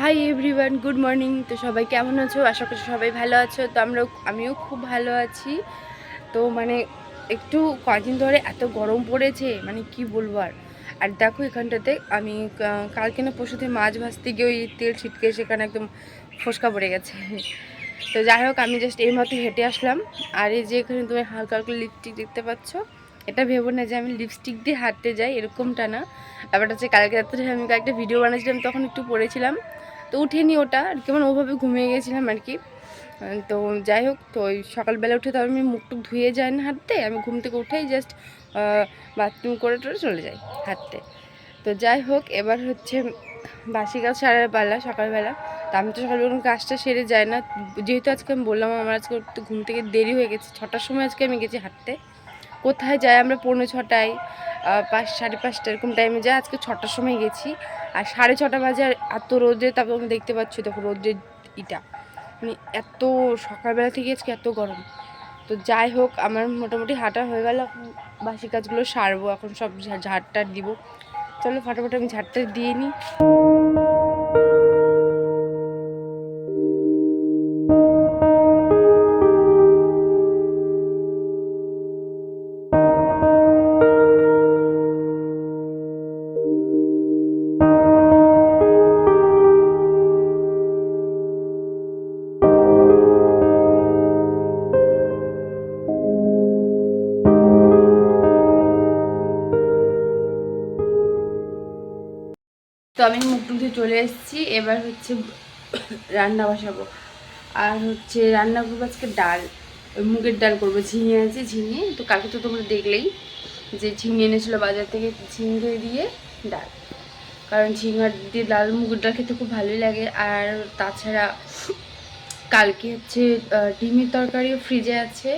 Hi everyone good morning তো সবাই কেমন আছো? আশা করছি সবাই ভালো আছো। তো আমরা আমিও খুব ভালো আছি। তো মানে একটু কয়েকদিন ধরে এত গরম পড়েছে মানে কি বলব আর। আর দেখো এখানটাতে আমি কালকে না পরশুতে মাছ ভাজতে গিয়ে ওই তেল ছিটকে সেখানে একদম ফসকা পড়ে গেছে। তো যাই হোক, আমি জাস্ট এই মতো হেঁটে আসলাম। আর এই যে এখানে তুমি হালকা হালকা লিপস্টিক দেখতে পাচ্ছ, এটা ভেবো না যে আমি লিপস্টিক দিয়ে হাঁটতে যাই, এরকমটা না। ব্যাপারটা হচ্ছে কালকে রাত্রে আমি কয়েকটা ভিডিও বানিয়েছিলাম, তখন একটু পড়েছিলাম। তো উঠেনি ওটা, আর কেমন ওভাবে ঘুমিয়ে গেছিলাম আর কি। তো যাই হোক, তো ওই সকালবেলা উঠে তো আমি মুখ টুক ধুয়ে যাই না হাঁটতে, আমি ঘুম থেকে উঠেই জাস্ট বাথরুম করে টরে চলে যাই হাঁটতে। তো যাই হোক, এবার হচ্ছে বাসি কাজ সারার পালা সকালবেলা। তো আমি তো সকালবেলা কোনো কাজটা সেরে যাই না। যেহেতু আজকে আমি বললাম আমার আজকে ঘুম থেকে দেরি হয়ে গেছে, ছটার সময় আজকে আমি গেছি হাঁটতে। কোথায় যাই, আমরা পৌনে ছটায় পাঁচ, সাড়ে পাঁচটা এরকম টাইমে যাই। আজকে ছটার সময় গেছি, আর সাড়ে ছটা বাজে আর এত রোদে, তারপর আমি দেখতে পাচ্ছি দেখো রোদের ইটা। মানে এত সকালবেলা থেকে আজকে এত গরম। তো যাই হোক, আমার মোটামুটি হাঁটা হয়ে গেল। বাসি কাজগুলো সারবো, এখন সব ঝাড় টাড় দিব। চলো, ফটাফট আমি ঝাড়টা দিয়ে নিই। তো আমি মুখ ধুয়ে চলে এসেছি, এবার হচ্ছে রান্না বসাবো। আর হচ্ছে রান্না করব আজকে ডাল। ওই মুগের ডাল করব, ঝিঙে আছে ঝিঙে, তো কালকে তো তোমরা দেখলেই যে ঝিঙে এনেছিলো বাজার থেকে ঝিঙে দিয়ে ডাল। কারণ ঝিঙার দিয়ে ডাল, মুগের ডাল খেতে খুব ভালোই লাগে। আর তাছাড়া কালকে হচ্ছে ডিমের তরকারিও ফ্রিজে আছে।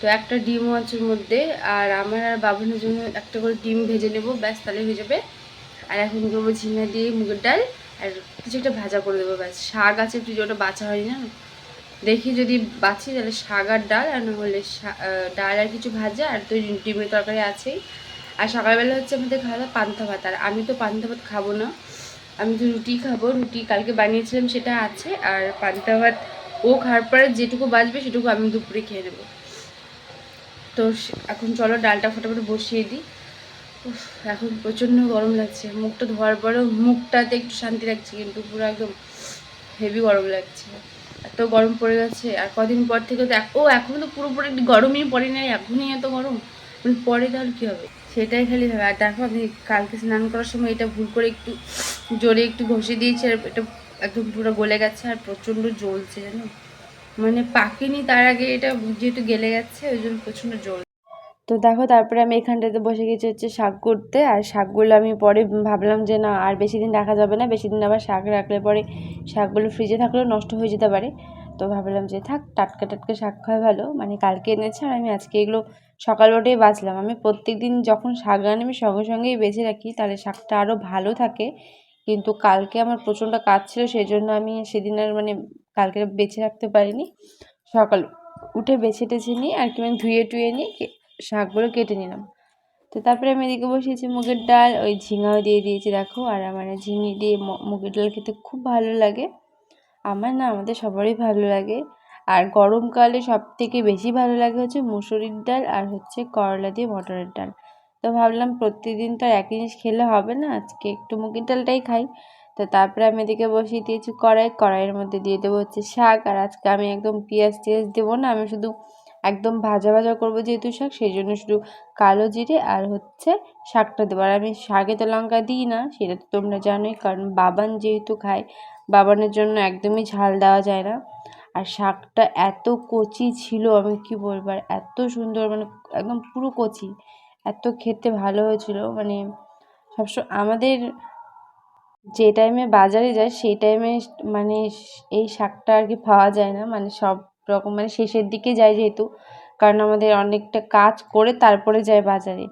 তো একটা ডিমও আছে মধ্যে, আর আমার আর বাবনের জন্য একটা করে ডিম ভেজে নেব। ব্যাস তাহলে হয়ে যাবে। আর এখন করব ঝিঙা দিয়ে মুগের ডাল, আর কিছু একটা ভাজা করে দেবো ব্যাস। শাক আছে ফ্রিজে ওটা বাছা হয়নি না, দেখি যদি বাছি তাহলে শাক আর ডাল, আর নাহলে ডাল আর কিছু ভাজা, আর তো ডিমের তরকারি আছেই। আর সকালবেলা হচ্ছে আমাদের খাওয়া দাওয়া পান্তা ভাত, আর আমি তো পান্তা ভাত খাব না। আমি তো রুটি খাব, রুটি কালকে বানিয়েছিলাম, সেটা আছে, আর পান্তা ভাত ও খাওয়ার পরে যেটুকু বাঁচবে সেটুকু আমি দুপুরে খেয়ে নেব। তো এখন চলো ডালটা ফটাফট বসিয়ে দিই। এখন প্রচণ্ড গরম লাগছে। মুখটা ধোয়ার পরেও মুখটাতে একটু শান্তি লাগছে, কিন্তু পুরো একদম হেভি গরম লাগছে। এত গরম পড়ে গেছে। আর কদিন পর থেকে তো ও এখন তো পুরোপুরি একটু গরমই পড়ে নাই, এখনই এত গরম। পরে তাহলে কী হবে? সেটাই খালি হবে আর দেখো, আমি কালকে স্নান করার সময় এটা ভুল করে একটু জোরে একটু ঘষে দিয়েছি আর এটা একদম পুরো গলে গেছে আর প্রচণ্ড জ্বলছে, জানো? মানে পাকেনি তার আগে এটা যেহেতু গেলে গেছে, ওই জন্য প্রচণ্ড জ্বল তো দেখো, তারপরে আমি এখানটাতে বসে গেছি হচ্ছে শাক করতে। আর শাকগুলো আমি পরে ভাবলাম যে, না, আর বেশি দিন রাখা যাবে না। বেশি দিন আবার শাক রাখলে পরে শাকগুলো ফ্রিজে থাকলেও নষ্ট হয়ে যেতে পারে। তো ভাবলাম যে, থাক, টাটকা টাটকা শাক খাওয়া ভালো। মানে কালকে এনেছে আর আমি আজকে এগুলো সকাল উঠেই বাছলাম আমি প্রত্যেক দিন যখন শাক আনি আমি সঙ্গে সঙ্গেই বেছে রাখি, তাহলে শাকটা আরও ভালো থাকে। কিন্তু কালকে আমার প্রচণ্ড কাজ ছিল সেই জন্য আমি সেদিন আর মানে কালকে বেছে রাখতে পারিনি। সকাল উঠে বেছে টেছে নিই আর কি মানে ধুয়ে টুয়ে নিই শাকগুলো কেটে নিলাম। তো তারপরে আমি এদিকে বসিয়েছি মুগের ডাল, ওই ঝিঙাও দিয়ে দিয়েছি, দেখো। আর আমার ঝিঙে দিয়ে মুগের ডাল খেতে খুব ভালো লাগে। আমার না, আমাদের সবারই ভালো লাগে। আর গরমকালে সব থেকে বেশি ভালো লাগে হচ্ছে মুসুরির ডাল আর হচ্ছে করলা দিয়ে মটরের ডাল। তো ভাবলাম প্রতিদিন তো একই জিনিস খেলে হবে না, আজকে একটু মুগের ডালটাই খাই। তো তারপরে আমি এদিকে বসিয়ে দিয়েছি কড়াই, কড়াইয়ের মধ্যে দিয়ে দেবো হচ্ছে শাক। আর আজকে আমি একদম পেঁয়াজ টিয়াজ দেবো না, আমি শুধু একদম ভাজা ভাজা করব যেহেতু শাক সেই জন্য শুধু কালো জিরে আর হচ্ছে শাকটা দেবো। আর আমি শাকে তো লঙ্কা দিই না, সেটা তো তোমরা জানোই, কারণ বাবান যেহেতু খায়, বাবানের জন্য একদমই ঝাল দেওয়া যায় না। আর শাকটা এত কচি ছিল, আমি কি বলব, আর এত সুন্দর মানে একদম পুরো কচি, এত খেতে ভালো হয়েছিল। মানে সবসময় আমাদের যে টাইমে বাজারে যায়, সেই টাইমে মানে এই শাকটা আর কি পাওয়া যায় না মানে সব রকম মানে শেষের দিকে যায় যেহেতু। কারণ আমাদের অনেকটা কাজ করে তারপরে যায় বাজারে।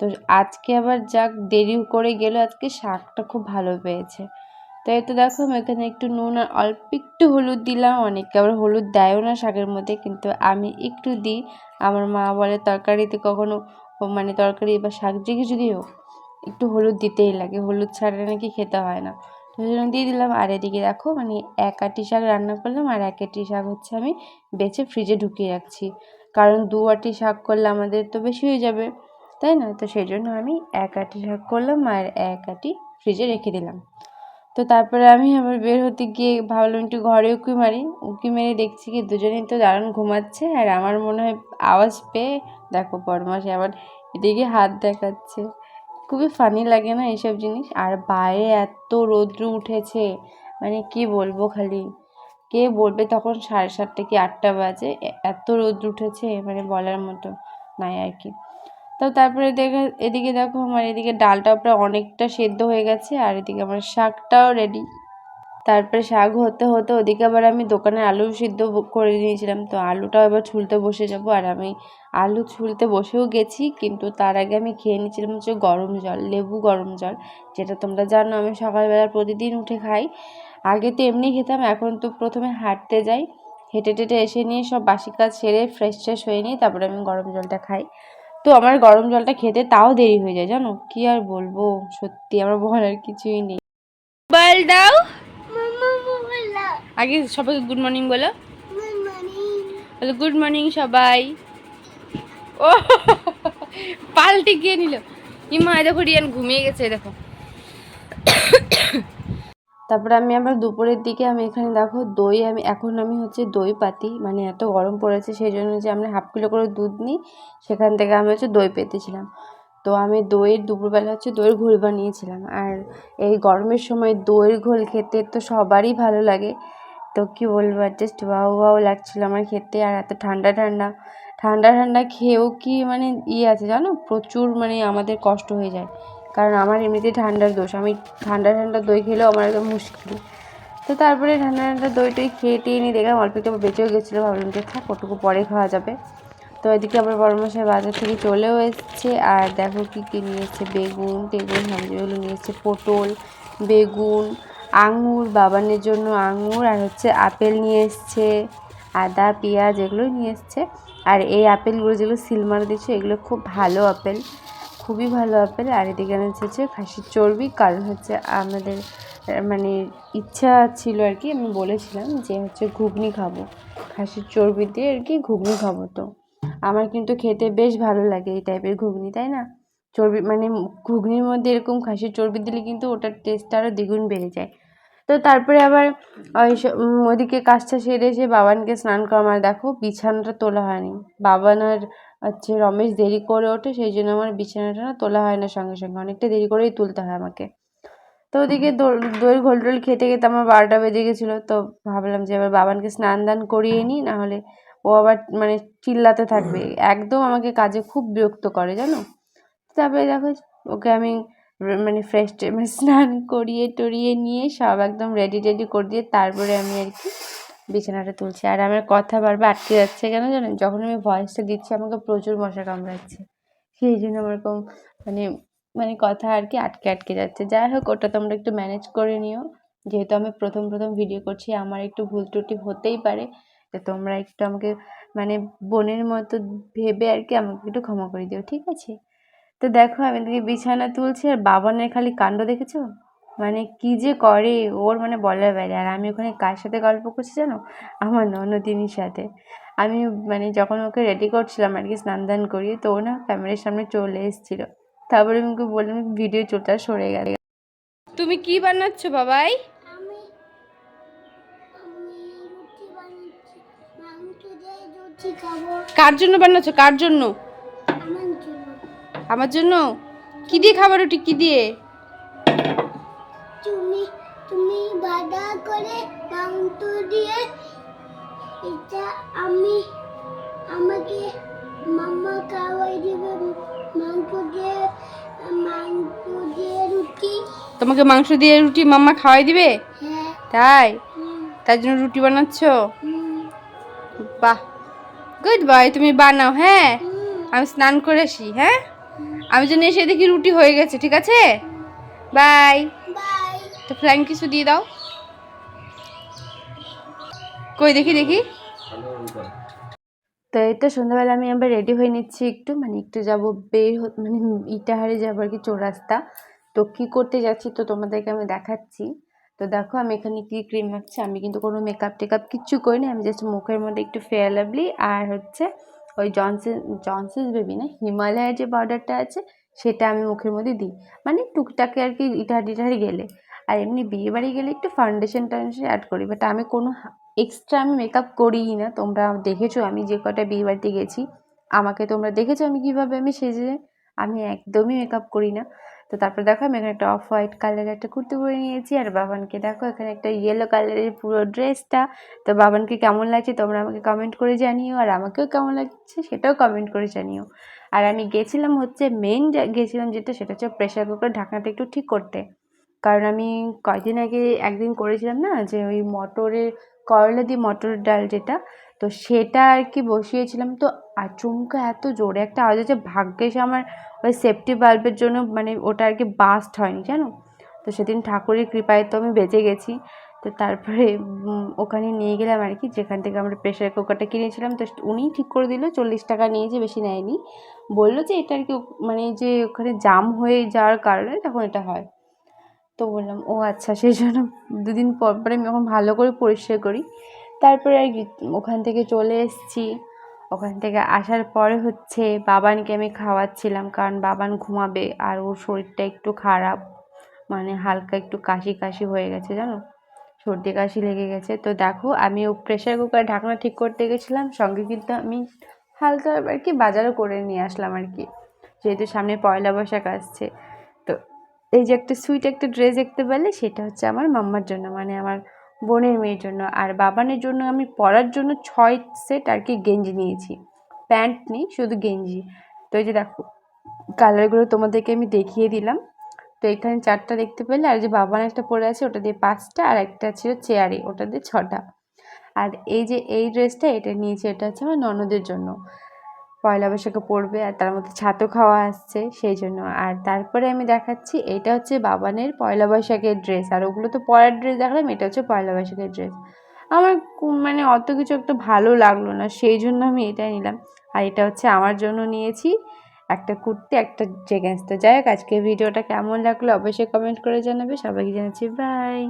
তো আজকে আবার যাক, দেরি করে গেলে, আজকে শাকটা খুব ভালো পেয়েছে। তো এই তো দেখো, আমি এখানে একটু নুন আর অল্প একটু হলুদ দিলাম। অনেকে আবার হলুদ দেয়ও না শাকের মধ্যে, কিন্তু আমি একটু দিই। আমার মা বলে তরকারিতে কখনো মানে তরকারি বা শাক যে দিই হোক একটু হলুদ দিতেই লাগে। হলুদ ছাড়া নাকি খেতে হয় না। জন্য দিয়ে দিলাম। আর এদিকে দেখো মানে এক আটি শাক রান্না করলাম, আর এক আটি শাক হচ্ছে আমি বেছে ফ্রিজে ঢুকিয়ে রাখছি। কারণ দু আটি শাক করলে আমাদের তো বেশি হয়ে যাবে, তাই না? তো সেই জন্য আমি এক আটি শাক করলাম, আর এক আটি ফ্রিজে রেখে দিলাম। তো তারপরে আমি আবার বের হতে গিয়ে ভাবলাম একটু ঘরে উঁকি মারি। উঁকি মেরে দেখছি কি দুজনেই তো দারুণ ঘুমাচ্ছে, আর আমার মনে হয় আওয়াজ পেয়ে, দেখো পরমাসে আবার এদিকে হাত দেখাচ্ছে। খুবই ফানি লাগে না এইসব জিনিস? আর বাইরে এত রৌদ্র উঠেছে মানে কি বলব খালি? কে বলবে তখন সাড়ে সাতটা কি আটটা বাজে? এত রৌদ্র উঠেছে মানে বলার মতো নাই আর কি। তো তারপরে দেখে, এদিকে দেখো আমার এদিকে ডালটা প্রায় অনেকটা সেদ্ধ হয়ে গেছে, আর এদিকে আমার শাকটাও রেডি তারপরে শাক হতে হতে ওদিকে আবার আমি দোকানে আলু সিদ্ধ করে নিয়েছিলাম। তো আলুটাও এবার ছুলতে বসে যাব আর আমি আলু ছুলতে বসেও গেছি, কিন্তু তার আগে আমি খেয়ে নিয়েছিলাম হচ্ছে গরম জল, লেবু গরম জল, যেটা তোমরা জানো আমি সকালবেলা প্রতিদিন উঠে খাই। আগে তো এমনি খেতাম, এখন তো প্রথমে হাঁটতে যাই, হেঁটে টেটে এসে নিয়ে সব বাসি কাজ সেরে ফ্রেশ ট্রেশ হয়ে নিয়ে তারপরে আমি গরম জলটা খাই। তো আমার গরম জলটা খেতে তাও দেরি হয়ে যায়, জানো? কি আর বলব? সত্যি আমার বলার কিছুই নেই। বল দাও। আগে সবাইকে গুড মর্নিং বলো। বলো গুড মর্নিং সবাই। ও পাল্টে গিয়ে নিল। ইমা দেখো রিয়ান ঘুমিয়ে গেছে দেখো। তারপরে আমি আবার দুপুরের দিকে আমি এখানে দেখো দই আমি এখন আমি হচ্ছে দই পাতি মানে এত গরম পড়েছে সেই জন্য যে আমরা হাফ কিলো করে দুধ নিই সেখান থেকে আমি হচ্ছে দই পেতেছিলাম। তো আমি দইয়ের দুপুরবেলা হচ্ছে দইয়ের ঘোল বানিয়েছিলাম। আর এই গরমের সময় দইয়ের ঘোল খেতে তো সবারই ভালো লাগে। তো কি বলব জাস্ট ওয়াও ওয়াও লাগছিল আমার খেতে। আর এত ঠান্ডা ঠান্ডা ঠান্ডা ঠান্ডা খেয়েও কি মানে ইয়ে আছে জানো? প্রচুর মানে আমাদের কষ্ট হয়ে যায়। কারণ আমার এমনিতেই ঠান্ডার দোষ। আমি ঠান্ডা ঠান্ডা দই খেলেও আমার একদম মুশকিল। তো তারপরে ঠান্ডা ঠান্ডা দই টই খেয়ে টেয়ে নিয়ে দেখলাম অল্প একটু বেঁচেও গেছিল। ভাবলাম যে থাক, ওটুকু পরে খাওয়া যাবে। তো এদিকে বড় মশাই বাজার থেকে চলেও এসছে। আর দেখো কী কী নিয়ে এসছে। বেগুন টেগুন হামজিগুলো নিয়ে এসছে। পটল, বেগুন আঙুর, বাবানের জন্য আঙুর আর হচ্ছে আপেল নিয়ে এসছে, আদা, পেঁয়াজ এগুলো নিয়ে এসছে। আর এই আপেলগুলো যেগুলো সিলমার দিচ্ছে এগুলো খুব ভালো আপেল, খুবই ভালো আপেল। আর এদিকে হচ্ছে খাসির চর্বি, কারণ হচ্ছে আমাদের মানে ইচ্ছা ছিল আর কি, আমি বলেছিলাম যে হচ্ছে ঘুগনি খাব। খাসির চর্বি দিয়ে আর কি ঘুগনি খাব তো। আমার কিন্তু খেতে বেশ ভালো লাগে এই টাইপের ঘুগনি, তাই না? চর্বি মানে ঘুগনির মধ্যে এরকম খাসির চর্বি দিলে কিন্তু ওটার টেস্টটা আরও দ্বিগুণ বেড়ে যায়। তো তারপরে আবার ওই ওদিকে কাজটা সেরে এসে বাবানকে স্নান করার দেখো বিছানাটা তোলা হয়নি। বাবান আর হচ্ছে রমেশ দেরি করে ওঠে সেই জন্য আমার বিছানাটা না তোলা হয় না সঙ্গে সঙ্গে। অনেকটা দেরি করেই তুলতে হয় আমাকে। তো ওদিকে দো- দইয়ের ঘোল টোল খেতে খেতে আমার বারোটা বেজে গেছিল। তো ভাবলাম যে এবার বাবানকে স্নান দান করিয়ে নিই নাহলে ও আবার মানে চিল্লাতে থাকবে। একদম আমাকে কাজে খুব বিরক্ত করে জানো? তারপরে দেখো ওকে আমি মানে ফ্রেশ মানে স্নান করিয়ে টরিয়ে নিয়ে সব একদম রেডি টেডি করে দিয়ে তারপরে আমি আর কি বিছানাটা তুলছি। আর আমার কথা বারবার আটকে যাচ্ছে কেন জানেন? যখন আমি ভয়েসটা দিচ্ছি, আমাকে প্রচুর মশা কামড়াচ্ছে। সেই জন্য আমার এরকম মানে মানে কথা আর কি আটকে আটকে যাচ্ছে। যাই হোক, ওটা তোমরা একটু ম্যানেজ করে নিও। যেহেতু আমি প্রথম প্রথম ভিডিও করছি, আমার একটু ভুল ত্রুটি হতেই পারে। তো তোমরা একটু আমাকে মানে বোনের মতো ভেবে আর কি আমাকে একটু ক্ষমা করে দিও, ঠিক আছে? তো দেখো আমি এদিকে বিছানা তুলছি আর বাবানের খালি কাণ্ড দেখেছ? মানে কি যে করে ওর মানে বলার বাইরে। আর আমি ওখানে কার সাথে গল্প করছি জানো? আমার ননদিনীর সাথে। আমি মানে যখন ওকে রেডি করছিলাম আর কি স্নান দান করিয়ে তো ও না ক্যামেরার সামনে চলে এসেছিল। তারপরে আমি ওকে বললাম ভিডিও চোরটা সরে গেল। তুমি কি বানাচ্ছো বাবাই? কার জন্য বানাচ্ছো? কার জন্য? আমার জন্য? কি দিয়ে খাবার রুটি? কি দিয়ে? তুমি তুমি বাদা করে মাংস দিয়ে এটা আমি আমাকে মাম্মা খাওয়াই দিবে। মাংস দিয়ে মাংস দিয়ে রুটি। তোমাকে মাংস দিয়ে রুটি মাম্মা খাওয়াই দিবে? হ্যাঁ। তাই? তার জন্য রুটি বানাচ্ছো? বাহ। গুড বয় তুমি বানাও হ্যাঁ? আমি স্নান করে আসি হ্যাঁ? আমি জন্য এসে দেখি রুটি হয়ে গেছে ঠিক আছে? বাই। তো ফ্ল্যাং কিছু দিয়ে দাও। কই দেখি দেখি। তো এই তো সন্ধ্যাবেলা আমি আবার রেডি হয়ে নিচ্ছি একটু মানে একটু যাব বের মানে ইটাহারে যাব আর কি চৌরাস্তা। তো কী করতে যাচ্ছি তো তোমাদেরকে আমি দেখাচ্ছি। তো দেখো আমি এখানে কি ক্রিম মাখছি আমি কিন্তু কোনো মেকআপ টেকআপ কিচ্ছু করিনি আমি জাস্ট মুখের মধ্যে একটু ফেয়ার লাভলি আর হচ্ছে ওই জনসেন জনসেন্স বেবি না হিমালয়ের যে পাউডারটা আছে, সেটা আমি মুখের মধ্যে দিই। মানে টুকটাকে আর কি ইটাহারি ইটারি গেলে। আর এমনি বিয়ে বাড়ি গেলে একটু ফাউন্ডেশন টাউন্ডেশন অ্যাড করি। বাট আমি কোনো এক্সট্রা আমি মেকআপ করিই না। তোমরা দেখেছ, আমি যে কটা বিয়ে বাড়িতে গেছি, আমাকে তোমরা দেখেছ আমি কীভাবে আমি সেজে, আমি একদমই মেকআপ করি না। তো তারপর দেখো আমি এখানে একটা অফ হোয়াইট কালারের একটা কুর্তি পরে নিয়েছি, আর বাবানকে দেখো এখানে একটা ইয়েলো কালারের পুরো ড্রেসটা তো বাবানকে কেমন লাগছে তোমরা আমাকে কমেন্ট করে জানিও, আর আমাকেও কেমন লাগছে সেটাও কমেন্ট করে জানিও। আর আমি গেছিলাম হচ্ছে মেন গেছিলাম যেটা সেটা হচ্ছে প্রেশার কুকার ঢাকনাটা একটু ঠিক করতে। কারণ আমি কয়দিন আগে একদিন করেছিলাম না যে ওই মটরের, করলা দিয়ে মটরের ডাল যেটা, তো সেটা আর কি বসিয়েছিলাম। তো আচমকা এত জোরে একটা আওয়াজ হচ্ছে ভাগ্যেস আমার ওই সেফটি বাল্বের জন্য মানে ওটা আর কি বাস্ট হয়নি, জানো? তো সেদিন ঠাকুরের কৃপায় তো আমি বেঁচে গেছি। তো তারপরে ওখানে নিয়ে গেলাম আর কি, যেখান থেকে আমরা প্রেশার কুকারটা কিনেছিলাম। তো উনিই ঠিক করে দিল, চল্লিশ টাকা নিয়েছে বেশি নেয়নি। বলল যে এটা আর কি মানে যে ওখানে জাম হয়ে যাওয়ার কারণে তখন এটা হয়। তো বললাম, ও আচ্ছা সেই জন্য দুদিন পর পরে আমি এখন ভালো করে পরিষ্কার করি। তারপরে আর ওখান থেকে চলে এসেছি। ওখান থেকে আসার পরে হচ্ছে বাবানকে আমি খাওয়াচ্ছিলাম, কারণ বাবান ঘুমাবে আর ওর শরীরটা একটু খারাপ মানে হালকা একটু কাশি কাশি হয়ে গেছে, জানো? সর্দি কাশি লেগে গেছে। তো দেখো, আমি ও প্রেশার কুকার ঢাকনা ঠিক করতে গেছিলাম, সঙ্গে কিন্তু আমি হালকা আর কি বাজারও করে নিয়ে আসলাম আর কি যেহেতু সামনে পয়লা বৈশাখ আসছে। তো এই যে একটা সুইট একটা ড্রেস দেখতে পেলে, সেটা হচ্ছে আমার মাম্মার জন্য মানে আমার বোনের মেয়ের জন্য। আর বাবানের জন্য আমি পরার জন্য ছয় সেট আর কি গেঞ্জি নিয়েছি। প্যান্ট নেই, শুধু গেঞ্জি। তো এই যে দেখো কালারগুলো তোমাদেরকে আমি দেখিয়ে দিলাম। তো এখানে চারটা দেখতে পেলে, আর যে বাবান একটা পরে আছে, ওটা দিয়ে পাঁচটা, আর একটা ছিল চেয়ারে, ওটা দিয়ে ছটা। আর এই যে এই ড্রেসটা এটা নিয়েছি, এটা হচ্ছে আমার ননদের জন্য। পয়লা বৈশাখে পড়বে আর তার মধ্যে ছাতু খাওয়া আসছে, সেই জন্য। আর তারপরে আমি দেখাচ্ছি, এটা হচ্ছে বাবানের পয়লা বৈশাখের ড্রেস আর ওগুলো তো পরার ড্রেস দেখালাম, এটা হচ্ছে পয়লা বৈশাখের ড্রেস আমার মানে অত কিছু একটা ভালো লাগল না, সেই জন্য আমি এটাই নিলাম। আর এটা হচ্ছে আমার জন্য নিয়েছি একটা কুর্তি, একটা জেগেন্স তো যাই হোক আজকে ভিডিওটা কেমন লাগল অবশ্যই কমেন্ট করে জানাবে। সবাইকে জানাচ্ছি বাই